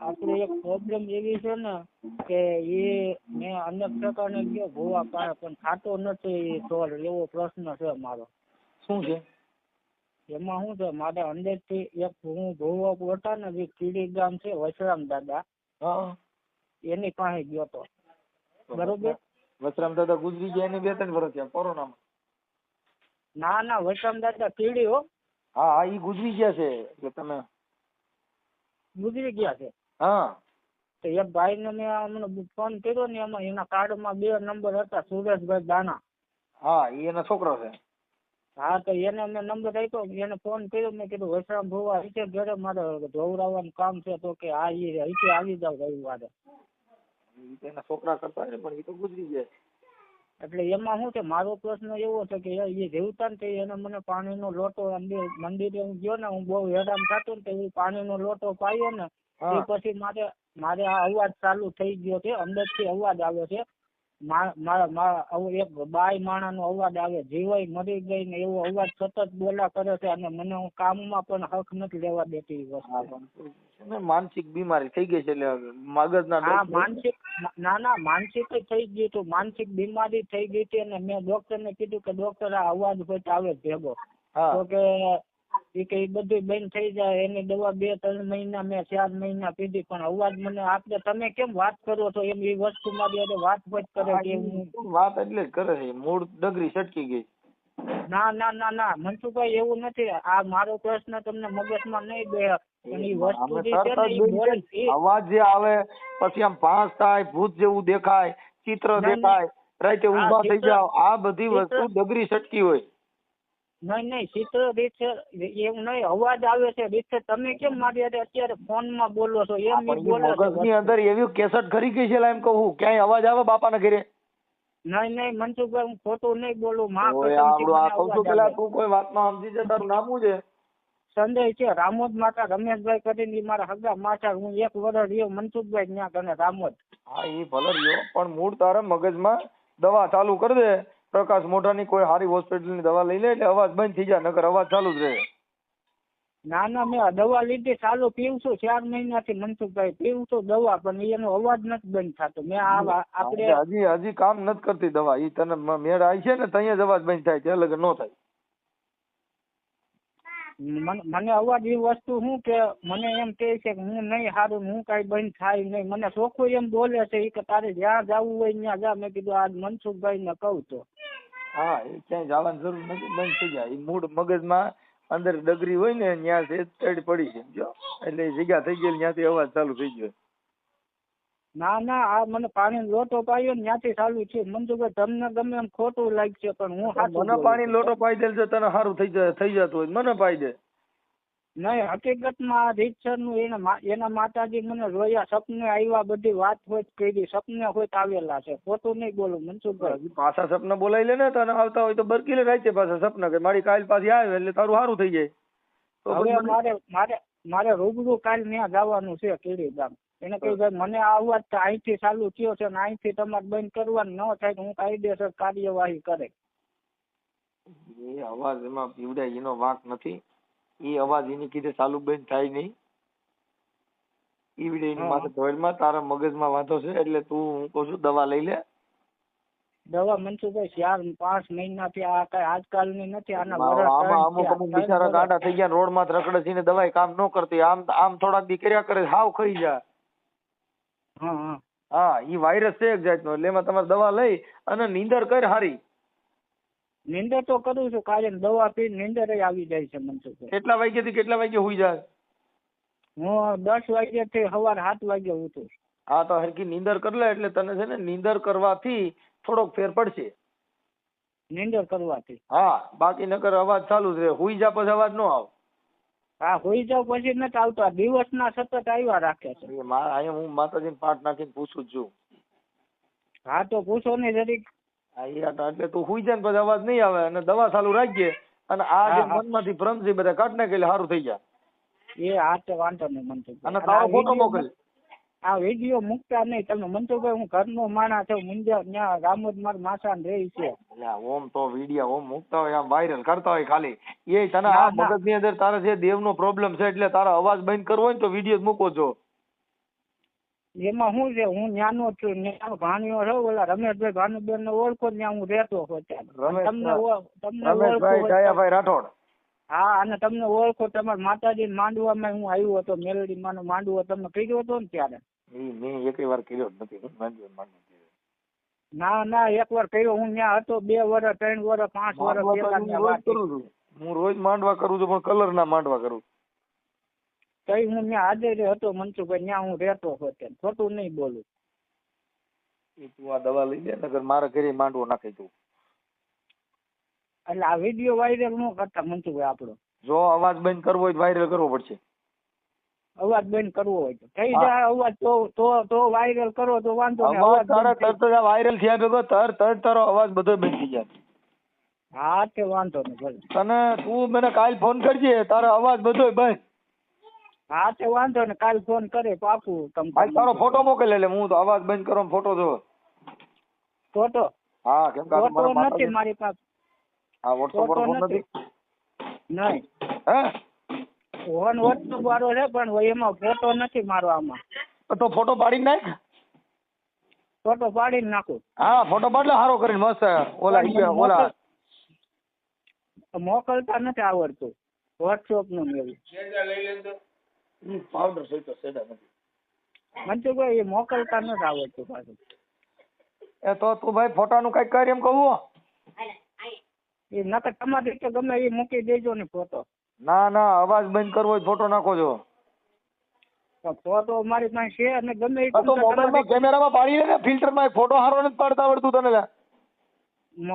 આપણે એક પ્રોબ્લેમ એવી છે ને કે એ મેં અનેક પ્રકારને ગયો ભૂવા પાસે પણ ખાતો નથી સોલ એવો પ્રશ્ન છે મારો. શું છે? એમાં શું છે? મારે અંદરથી એક હું ભૂવા હતા ને જે કીડી ગામ છે વસરામ દાદા હા. એની પાસે ગયો તો. બરોબર? વસરામ દાદા ગુજરી ગયા એની બે ત્રણ વર્ષ થયા કોરોનામાં. ના ના વસરામ દાદા કીડી હો. હા હા ઈ ગુજરી ગયા છે એટલે તમે? ગુજરી ગયા છે. હા. તો એક ભાઈને મેં અમને ફોન કર્યો ને એમાં એના કાર્ડમાં બે નંબર હતા સુરેશભાઈ દાના. હા એનો છોકરો છે. હા તો એને મેં નંબર આપ્યો એને ફોન કર્યો મેં કીધું વૈશ્રામ ભુવા અહીંથી ઘરે મારે ધોવરાવવાનું કામ છે તો કે હા એ અહીંથી આવી જાવ રવિવારે. એના છોકરા કરતા ને પણ એ તો ગુજરી જાય. એટલે એમાં શું છે મારો પ્રશ્ન એવો છે કે એ જીવતા ને એને મને પાણીનો લોટો મંદિરે હું ગયો ને હું બહુ હેરાન થતો ને તો પાણીનો લોટો પાયો ને એ પછી મારે મારે આ અવાજ ચાલુ થઈ ગયો છે અંદરથી અવાજ આવે છે. એક બાય માણા માણાનો અવાજ આવે જીવાય મરી ગઈ ને એવો અવાજ સતત બોલા કરે છે અને મને હું કામમાં પણ હક નથી લેવા દેતી ને માનસિક બીમારી થઈ ગઈ છે એટલે મગજના હા માનસિક ના ના માનસિક થઈ ગયું હતું. માનસિક બીમારી થઈ ગઈ હતી અને મેં ડોક્ટર ને કીધું કે ડોક્ટર આ અવાજ પછી આવે ભેગો. તો કે ઈ કે બધું બંધ થઈ જાય. એની દવા બે ત્રણ મહિના મેં ચાર મહિના પીધી પણ અવાજ મને આપણે તમે કેમ વાત કરો છો? એમ એ વસ્તુ મારી હારે વાત જ કરે કે વાત એટલે જ કરે છે? મૂળ ડગરી છટકી ગઈ. ના ના ના ના. મનસુખભાઈ એવું નથી. આ મારો પ્રશ્ન તમને મગજમાં નહીં બે. છે અવાજ જે આવે પછી આમ ભાસ થાય ભૂત જેવું દેખાય ચિત્ર. દેખાય રાતે હા, ઊભા થઈ જાવ આ બધી વસ્તુ ડગરી સટકી હોય. નહીં નહીં ચિત્ર રીત એવું નહીં અવાજ આવે છે. રીત તમે કેમ મારી હારે અત્યારે ફોનમાં બોલો છો? એમ બોલે મગજની અંદર એવી કેસેટ ઘરી ગઈ છે એમ કહું ક્યાંય અવાજ આવે બાપાના ઘરે? નહીં નહીં મનસુખભાઈ હું ખોટું નહીં બોલું. માં ઓય આ કહું છું પેલા તું કોઈ વાતમાં સમજી છે તારું નામું છે? સંજય છે રામોદ માતા રમેશભાઈ કરીને મારા હગા માતા હું એક વર્ષ રહ્યો મનસુખભાઈ ત્યાં કને રામોદ. હા એ ભલે રહ્યો પણ મૂળ તારા મગજમાં દવા ચાલુ કરી દે. પ્રકાશ મોઢાની કોઈ સારી હોસ્પિટલની દવા લઈ લે એટલે અવાજ બંધ થઈ જાય નકર અવાજ ચાલુ જ રહે. ના ના મેં દવા લીધી ચાલુ પીવું છું ચાર મહિનાથી મનસુખભાઈ પીવું છું દવા પણ એનો અવાજ નથી બંધ થતો. મેં આ આપડે આપણે હજી હજી કામ નથી કરતી દવા ઈ તને મેળ આવી છે ને ત્યાં જ અવાજ બંધ થાય છે અલગ નો થાય. મને અવાજ એ વસ્તુ શું કે મને એમ કહે છે કે હું નહીં સારું હું કાંઈ બંધ થાય નહીં. મને ચોખ્ખું એમ બોલે છે એ કે તારે જ્યાં જવું હોય ત્યાં જા. મેં કીધું આજ મનસુખભાઈ ને કહું તો. હા, એ ક્યાંય જવાની જરૂર નથી. બંધ થઈ જાય. એ મૂળ મગજમાં અંદર ડગરી હોય ને ત્યાં તડ પડી છે. જો એટલે જગ્યા થઈ ગઈ ત્યાંથી અવાજ ચાલુ થઈ ગયો. ના ના આ મને પાણી લોટો પાયો ને ત્યાંથી ચાલુ છે મનસુખભાઈ તમને ગમે એમ ખોટું લાગશે પણ હું સાચું મને પાણી લોટો પાઈ દે તને સારું થઈ જાય થઈ જતું હોય. મને પાઈ દે. નહીં હકીકતમાં રીતસરનું એને એના માતાજી મને રોયા સપને આવ્યા બધી વાત હોય કરી સપને હોય આવેલા છે. ખોટું નહીં બોલું મનસુખભાઈ. પાછા સપના બોલાવી લે ને તને આવતા હોય તો બરકી લે રાતે પાછા સપના કે મારી કાલ પાછી આવે એટલે તારું સારું થઈ જાય. હવે મારે મારે મારે રૂબરૂ કાલ ત્યાં જવાનું છે કીડી ગામ. એને કહ્યું ભાઈ મને આ અવાજ તો અહીંથી ચાલુ થયો છે ને અહીંથી તમારે બંધ કરવાનું ન થાય હું કાયદેસર કાર્યવાહી કરે. એ અવાજ એમાં પીવડાય એનો વાંક નથી. એ અવાજ એની કીધે ચાલુ બંધ થાય નહીં. ઈવડે એની. માથે ધોળમાં તારા મગજમાં વાંધો છે એટલે તું હું કહું છું દવા લઈ લે. દવા મનસુખભાઈ ચાર પાંચ મહિનાથી આ કઈ આજકાલની નથી આના આમાં અમુક અમુક બિચારા ગાંડા થઈ ગયા રોડમાં રખડે છે ને દવાઈ કામ ન કરતી. આમ આમ થોડાક દી કર્યા કરે હાવ ખાઈ જાય હા ઈ વાયરસ છે એક જાતનો એટલે એમાં તમારે દવા લઈ અને નીંદર કર હારી. નીંદર તો કરું છું કાલે દવા પી નીંદર આવી જાય છે મનસુખ કેટલા વાગ્યા થી કેટલા વાગ્યે હુઈ જાય? હું દસ વાગ્યા થી સવારે સાત વાગે ઉઠું હા તો હરકી નીંદર કર લે એટલે તને છે ને નીંદર કરવાથી થોડોક ફેર પડશે. નીંદર કરવાથી. હા બાકી નકર અવાજ ચાલુ જ રહે. હુઈ જા પછી અવાજ નો આવે. હા હોઈ જાવ પછી નથી આવતો. દિવસ ના સતત આવ્યા રાખે છે. અહીંયા હું માતાજી પાઠ નાખીને પૂછું જ છું. હા તો પૂછો ને જરીક. એટલે તું હુઈ જાય પછી અવાજ નહીં આવે અને દવા ચાલુ રાખજે અને આ જે. મનમાંથી ભ્રમ છે બધા કાઢ નાખે એટલે સારું થઈ જાય. એ હા તો વાંધો નહીં મન અને તારો ફોટો મોકલ. આ વીડિયો મુકતા નહીં. તમે મનસુખભાઈ હું ઘરનો માણા છું. મુંજા ત્યાં રામોદ મારા માસાને રહી છે. ઓમ તો વીડિયો ઓમ મુકતા હોય આમ વાયરલ કરતા હોય ખાલી. એ તને આ ના. મગજની અંદર તારે જે દેવનો પ્રોબ્લેમ છે એટલે તારો અવાજ બંધ કરવો હોય ને તો વીડિયો મૂકો છો. એમાં શું છે? હું ન્યાનો છું. ન્યાનો ભાણિયો છો. ઓલા રમેશભાઈ ભાનુબેન ને ઓળખો ત્યાં હું રહેતો હતો. તમને તમને રમેશભાઈ ઓળખું રાઠોડ. હા અને તમને ઓળખો તમારા માતાજી માંડવામાં હું આવ્યો હતો મેલડી માનો માંડવો તમને કર્યો હતો ને ત્યારે? મેં એક વાર કર્યો નથી કર્યો. ના એક વાર કર્યો. હું ત્યાં હતો બે વર્ષ ત્રણ વર્ષ પાંચ વર્ષ હું રોજ માંડવા કરું છું પણ કલર ના માંડવા કરું તઈ હું ત્યાં હાજર હતો મનસુભાઈ ત્યાં હું રહેતો હતો. ખોટું નહીં બોલું. તું આ દવા લઈ લે નગર મારા ઘરે માંડવો નાખી તું એટલે આ વીડિયો વાયરલ ન કરતા મનસુખભાઈ આપણો. જો અવાજ બંધ કરવો હોય તો વાયરલ કરવો પડશે. અવાજ બંધ કરવો હોય તો. થઈ જાય અવાજ તો તો તો વાયરલ કરો તો વાંધો નહીં અવાજ તરત જ વાયરલ થયા ભેગો તર તરત તારો અવાજ બધો બંધ થઈ જાય. હા તે વાંધો નહીં ભલે. અને તું મને કાલ ફોન કરજે તારો અવાજ બધો બંધ. હા તે વાંધો ને કાલ ફોન કરે પાકું તમને ભાઈ તારો ફોટો મોકલે એટલે હું તો અવાજ બંધ કરો ફોટો જો ફોટો હા કેમ કે ફોટો નથી મારી પાસે. હા વોટ્સઅપ પર ફોટો ફોન નથી? નહીં. હે? ફોન વોટ્સઅપ વાળો છે પણ એમાં ફોટો નથી મારો આમાં તો ફોટો પાડી નાખ. ફોટો પાડીને નાખું. હા ફોટો પાડલે સારો કરીને મસ્ત ઓલા ઓલા મોકલતા નથી આવડતું વોટ્સઅપનું એવું. પાવડર સહિત સેડા નથી. મનસુખભાઈ એ મોકલતા નથી આવડતું પાછું. એ તો તું ભાઈ ફોટાનું કંઈક કર એમ કહું એ નકર તમારી રીતે ગમે એ મૂકી દેજો ને ફોટો. ના ના અવાજ બંધ કરવો હોય ફોટો નાખો છો તો ફોટો મારી પાસે છે અને ગમે એ તો મોબાઈલમાં કેમેરામાં પાડી લે ને ફિલ્ટરમાં ફોટો હારો નથી પાડતા આવડતું તને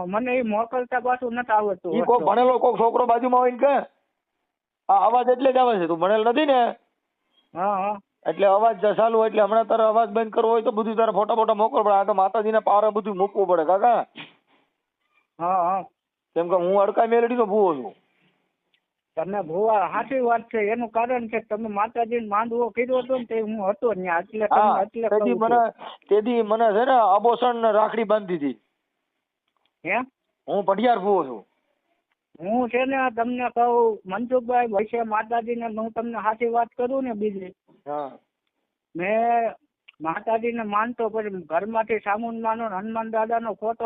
મને એ મોકલતા પાછું નથી આવડતું ઈ કોઈ ભણેલો કોઈ છોકરો બાજુમાં હોય ને કે આ અવાજ એટલે જ આવે છે. તું ભણેલ નથી ને? હા હા. એટલે અવાજ ચાલુ એટલે હમણાં તારે અવાજ બંધ કરવો હોય તો બધું તારે ફોટા ફોટા મોકલવો પડે. આ તો માતાજીના પાવર બધું મૂકવું પડે કાકા. હા હા. કેમ કે હું અડકા મેલડીનો ભૂવો છું. તમે ભૂવા સાચી વાત છે. એનું કારણ છે તમે તમે માતાજીને માંડવો કર્યો હતો ને તે હું હતો ત્યાં. એટલે એટલે તેથી મને તેથી મને છે ને આબોસણ ને રાખડી બાંધી હતી. હે? હું પઢિયાર ભૂવો છું. હું છે ને તમને કહું મનસુખભાઈ વૈશે માતાજીને હું તમને સાચી વાત કરું ને બીજી. હા. મેં માતાજીને માનતો પછી ઘરમાંથી સામુંડમાનો ને હનુમાન દાદાનો ફોટો,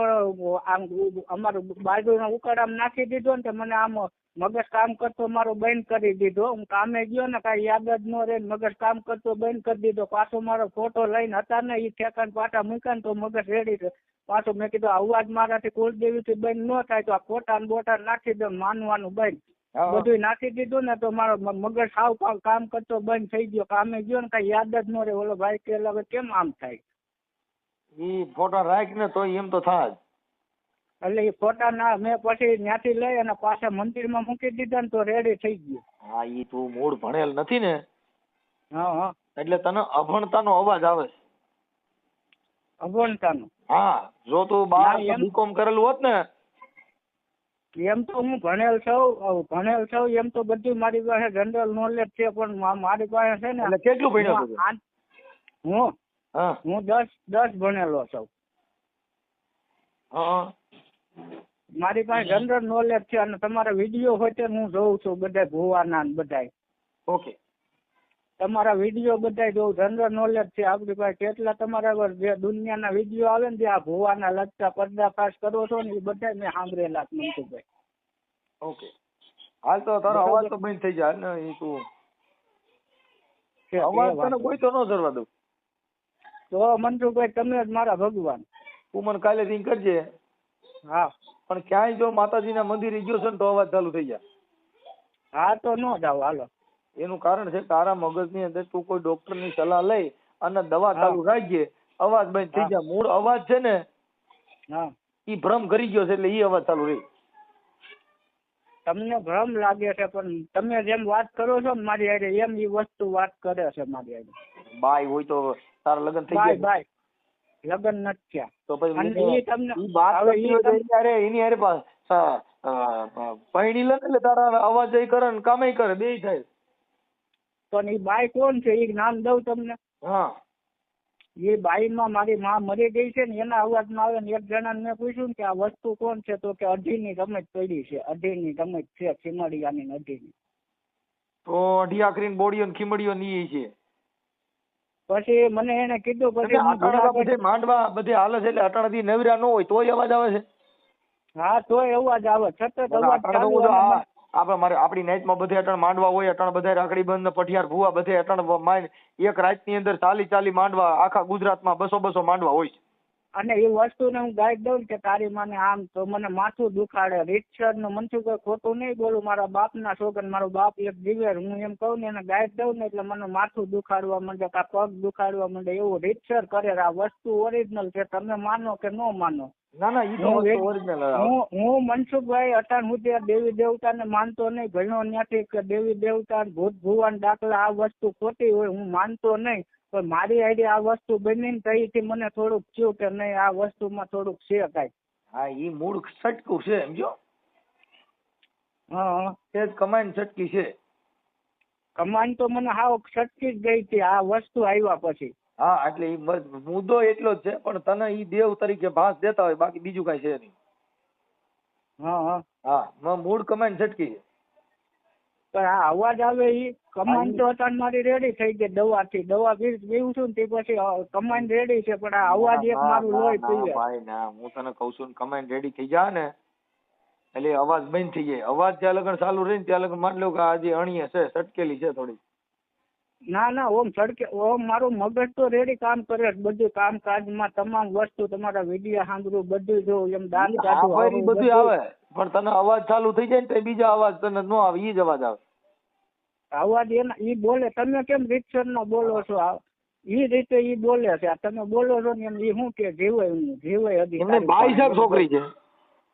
આમ અમારું બાજુના આમ નાખી દીધો ને તો મને આમ મગજ કામ કરતો મારો બંધ કરી દીધો હું કામે ગયો ને કાંઈ યાદ જ ન રહે મગજ કામ કરતો બંધ કરી દીધો પાછો મારો ફોટો લઈને હતા ને એ ઠેકાણ પાટા મૂક્યા તો મગજ રેડી. પાછો મેં કીધું અવાજ મારાથી કુળદેવીથી બંધ ન થાય તો આ ફોટા ને બોટા નાખી દો માનવાનું બંધ. બધું નાખી દીધું ને તો મારો મગજ સાવ કામ- કરતો બંધ થઈ ગયો. કામે ગયો ને કઈ યાદ જ ન રહે. ઓલો ભાઈ કે હવે કેમ આમ થાય? ઈ ફોટા રાખ ને તો એમ તો થાય એટલે એ ફોટા ના મેં પછી ત્યાંથી લઈ અને પાછા મંદિરમાં મૂકી દીધા ને તો રેડી થઈ ગયું. હા ઈ તું મૂળ ભણેલ નથી ને? હા હા. એટલે તને અભણતાનો અવાજ આવે અભણતા અભણતાનું? હા જો તું બાર બીકોમ કરેલું હોત ને એમ તો હું ભણેલ છું ભણેલ છું એમ તો બધી મારી પાસે જનરલ નોલેજ છે પણ મારી પાસે છે ને કેટલું ભણ્યો હું હું દસ દસ ભણેલો છું. મારી પાસે જનરલ નોલેજ છે અને તમારા વીડિયો હોય તે હું જોઉં છું બધા ભુવાના બધા બધાય. ઓકે. તમારા વીડિયો બધા જો જનરલ નોલેજ છે. આપણી પાસે કેટલા તમારા પર જે દુનિયાના વીડિયો આવે ને જે આ ભુવાના લગતા પર્દાફાશ કરો છો ને એ બધા મેં સાંભળેલા મનસુખભાઈ. ઓકે. હાલ તો તારો અવાજ તો બંધ થઈ જાય. ને એ તું અવાજ તને કોઈ તો ન ધરવા દઉં. તો મનસુખભાઈ તમે જ મારા ભગવાન. તું મને કાલે રિંગ કરજે. હા. પણ ક્યાંય જો માતાજીના મંદિરે ગયો છે ને તો અવાજ ચાલુ થઈ જાય. હા તો ન જાવ હાલો. એનું કારણ છે તારા મગજની અંદર તું કોઈ ડોક્ટરની સલાહ લઈ અને દવા ચાલુ રાખજે. અવાજ બંધ થઈ. જાય મૂળ અવાજ છે ને ઈ ભ્રમ કરી ગયો છે એટલે ઈ અવાજ ચાલુ રહી. તમને ભ્રમ લાગે છે પણ તમે જેમ વાત કરો છો ને મારી હારે એમ એ વસ્તુ વાત કરે છે મારી હારે. બાય હોય તો તારા લગ્ન થઈ જાય ગયા. બાય. લગ્ન નથી થયા. તો પછી તમને ઈ વાત કરતી હોય તો એની હારે એની હારે પા- અ, અ, પૈણી લે એટલે તારા અવાજ એ કરે ને કામે કરે બેય થાય. પણ એ બાઈ કોણ છે? એ નામ દઉં તમને. હા. એ બાઈમાં મારી માં મરી ગઈ છે ને એના અવાજમાં આવે ને એક જણાને મેં પૂછ્યું કે આ વસ્તુ કોણ છે? તો કે અઢીની ગમે પડી છે. અઢીની ગમે છે ખીમડિયાની ને અઢીની. તો અઢી આખરી બોડીઓ ને ખીમડીઓ ની છે. પછી મને એને કીધું પછી અટાણે તો માંડવા બધે હાલે છે એટલે અટાણેથી નવરા ન હોય તોય અવાજ આવે છે. હા તોય અવાજ આવે. છતાં અવાજ આપણે મારે આપણી નાઇટમાં બધે અટણ માંડવા હોય, અટણ બધા રાખડી બંધ, પઠિયાર ભૂવા બધે અટણ માઇન એક રાતની અંદર ચાલી ચાલી માંડવા, આખા ગુજરાતમાં બસો બસો માંડવા હોય છે. અને એ વસ્તુને હું ગાઈડ દઉં કે તારી માને આમ તો મને માથું દુખાડે. રીતસરનું કોઈ ખોટું નહીં બોલું. મારા બાપના છોકરા મારો બાપ એક દિવેર હું એમ કહું ને એને ગાઈડ દઉં ને એટલે મને માથું દુખાડવા માંડે, કાં પગ દુખાડવા માંડે એવું રીતસર કરે. આ વસ્તુ ઓરિજિનલ છે. તમે માનો કે ન માનો. ના ના ઈ તો ઓરિજિનલ હું હું મનસુખભાઈ અટાણ સુધી દેવી દેવતાને માનતો નહીં. ઘણો ત્યાંથી કે દેવી દેવતા ભૂત ભુવાન દાખલા આ વસ્તુ ખોટી હોય હું માનતો નહીં. પણ મારી આઈડી આ વસ્તુ બની ને તઈથી મને થોડુંક થયું કે નહીં આ વસ્તુમાં થોડુંક છે કાંઈ. હા ઈ મૂળ સટકું છે સમજો હા. તે જ કમાઈને સટકી છે. કમાન તો મને હાવ છટકી જ ગઈ હતી આ વસ્તુ આવ્યા પછી. હા એટલે ઈ મુદ્દો એટલો જ છે પણ તને ઈ દેવ તરીકે ભાસ દેતા હોય બાકી બીજું કઈ છે નહીં. હા હા. હા મૂળ કમાઈને છટકી છે. પણ આ અવાજ આવે ઈ કમાન તો અટાણ મારી રેડી થઈ ગઈ દવાથી. દવા પી- પીવું છું ને તે પછી અ, કમાન રેડી છે પણ આ અવાજ એક મારું લોહી ના, જાય ભાઈ ના હું તને કહું છું કમાઈને રેડી થઈ જા ને. એટલે અવાજ બંધ થઈ જાય. અવાજ જ્યાં લગન ચાલુ રહી ને ત્યાં લગન માની લો કે આજે અણીએ છે સટકેલી છે થોડી ના ના ઓમ સડકે ઓમ મારું મગજ તો રેડી કામ કરે. બધું કામકાજમાં તમામ વસ્તુ તમારા વીડિયો સાંભળું બધું જો એમ દાંત કાઢું, બધું આવે પણ તને અવાજ ચાલુ થઈ જાય ને તો બીજા અવાજ તને ન આવે ઈ જ અવાજ આવે. અવાજ એના ઈ બોલે તમે કેમ રીતસર નો બોલો છો? ઈ રીતે ઈ બોલે છે તમે બોલો છો ને એમ ઈ શું કે જીવાય હું જીવાય હજી બાઈ છે છોકરી છે.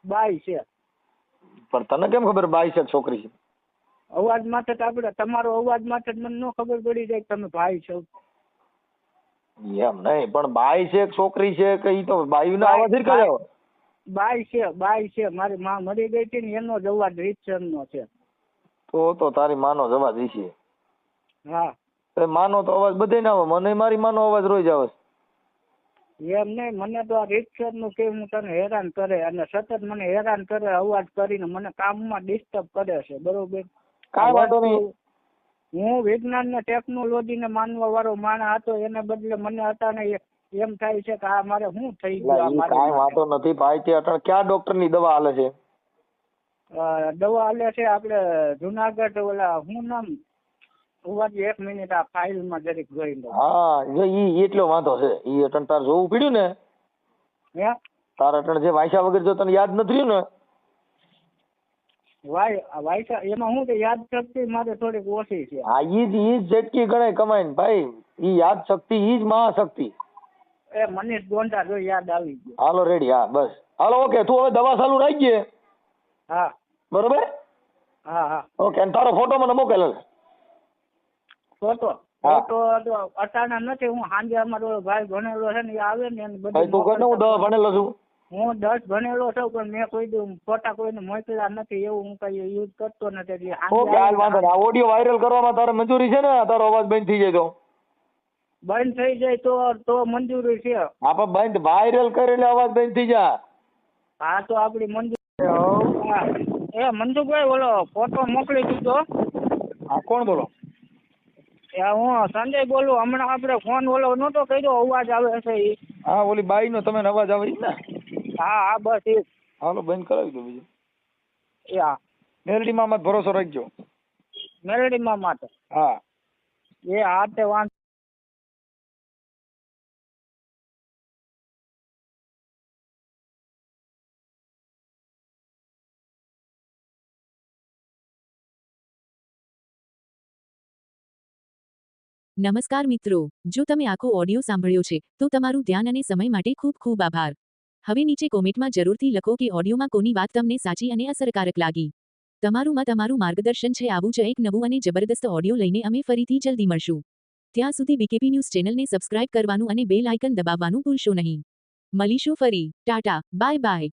બાઈ છે પણ તને કેમ ખબર બાઈ છે છોકરી છે? અવાજ માટે તો આપણે તમારો અવાજ માટે જ મને ન ખબર પડી જાય તમે ભાઈ છો. એમ નહીં પણ બાઈ છે છોકરી છે કે ઈ તો બાઈ નો અવાજ જ કર્યો બાઈ છે બાઈ છે. મારી માં મરી ગઈ હતી ને એનો જ અવાજ રીતસર નો છે. તો તો તારી માનો જ અવાજ છે. હા. એ માનો તો અવાજ બધે ના આવે મને મારી માનો અવાજ રોજ આવે. એમ નહીં મને તો આ રીતસરનું કે હું તને હેરાન કરે અને સતત મને હેરાન કરે અવાજ કરીને મને કામમાં ડિસ્ટર્બ કરે છે બરોબર? કાંઈ વાંધો નહીં. હું વિજ્ઞાન ને ટેકનોલોજી ને માનવા વાળો માણસ હતો એને બદલે મને હતા ને એમ થાય છે કે આ મારે શું થઈ ગયું કાંઈ વાંધો નથી ભાઈ તે અટાણે ક્યાં ડોક્ટરની દવા હાલે છે? દવા હાલે છે આપણે જુનાગઢ ઓલા હું નામ ઉવાજી એક મિનિટ આ ફાઇલમાં જરીક જોઈ લો હા જો ઈ એટલો વાંધો છે. ઈ અટણ તાર જોવું પડ્યું ને? હે? તાર અટણ જે વાંચ્યા વગર જો તને યાદ નથી રહ્યું ને? વાયસા એમાં શું કે યાદ શક્તિ મારે થોડીક ઓછી છે. હા ઈ જ ઈ જ ઝટકી ગણાય કમાઈને. ભાઈ ઈ યાદ શક્તિ ઈ જ મહાશક્તિ. એ મનીષ ગોંડા જો યાદ આવી ગયું. હાલો રેડી. હા બસ. Hello okay. તું હવે દવા ચાલુ રાખજે હા. બરોબર? હા હા. ઓકે અને તારો ફોટો મને મોકલ ફોટો. ફોટો અટાણા નથી. હું સાંજે અમારો ભાઈ ભણેલો છે ને એ આવે ને એને ભાઈ તું કહે ને હું દવા ભણેલો છું. હું દસ ભણેલો છું પણ મેં કોઈ દી ફોટા કોઈને મોકલ્યા નથી એવું હું કઈ યુઝ કરતો નથી એટલે ઓકે હાલ વાંધો નહીં. આ ઓડિયો વાયરલ કરવામાં તારે મંજૂરી છે ને? તારો અવાજ બંધ થઈ જાય તો. બંધ થઈ જાય તો તો મંજૂરી છે. આપણે બંધ વાયરલ કરે એટલે અવાજ બંધ થઈ જાય હા તો આપણી મંજૂરી હા. એ મંજુભાઈ બોલો ફોટો મોકલી દીધો. હા કોણ બોલો? એ હું સંજય બોલું હમણાં આપણે ફોન ઓલો નહોતો કર્યો અવાજ આવે છે હા ઓલી બાઈ નો તમે અવાજ આવે ને? હા હા બસ એ હાલો બંધ કરાવી દો બીજું. એ હા. મેલડીમાં મત ભરોસો રાખજો. મેલડીમાં માટે? હા. એ હા તે વાંધો નમસ્કાર મિત્રો જો તમે આખો ઓડિયો સાંભળ્યો છે તો તમારું ધ્યાન અને સમય માટે ખૂબ ખૂબ આભાર. હવે નીચે કોમેન્ટમાં જરૂરથી લખો કે ઓડિયોમાં કોની વાત તમને સાચી અને અસરકારક લાગી. તમારું માં તમારું માર્ગદર્શન છે. આવું જ એક નવું અને જબરદસ્ત ઓડિયો લઈને અમે ફરીથી જલ્દી મળશું. ત્યાં સુધી બીકેપી ન્યૂઝ ચેનલને સબસ્ક્રાઇબ કરવાનું અને બેલ આઇકન દબાવવાનું ભૂલશો નહીં. મળીશું ફરી. ટાટા. Bye bye.